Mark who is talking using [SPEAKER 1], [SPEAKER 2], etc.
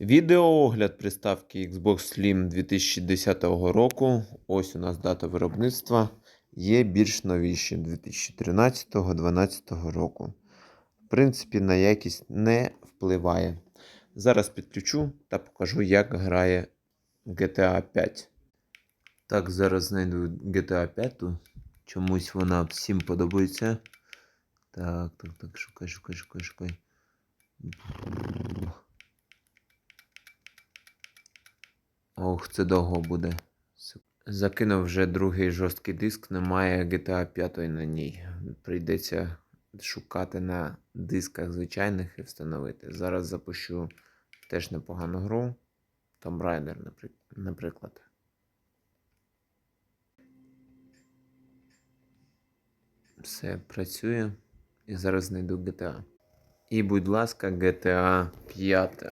[SPEAKER 1] Відеоогляд приставки Xbox Slim 2010 року. Ось у нас дата виробництва. Є більш новіші 2013-2012 року. В принципі, на якість не впливає. Зараз підключу та покажу, як грає GTA 5. Так, зараз знайду GTA 5. Чомусь вона всім подобається. Так, так, так, шукай, шукай, шукай, шукай. Ох, це довго буде. Закинув вже другий жорсткий диск, немає GTA 5 на ній. Прийдеться шукати на дисках звичайних і встановити. Зараз запущу теж непогану гру. Tomb Raider, наприклад. Все працює. І зараз знайду GTA. І, будь ласка, GTA 5.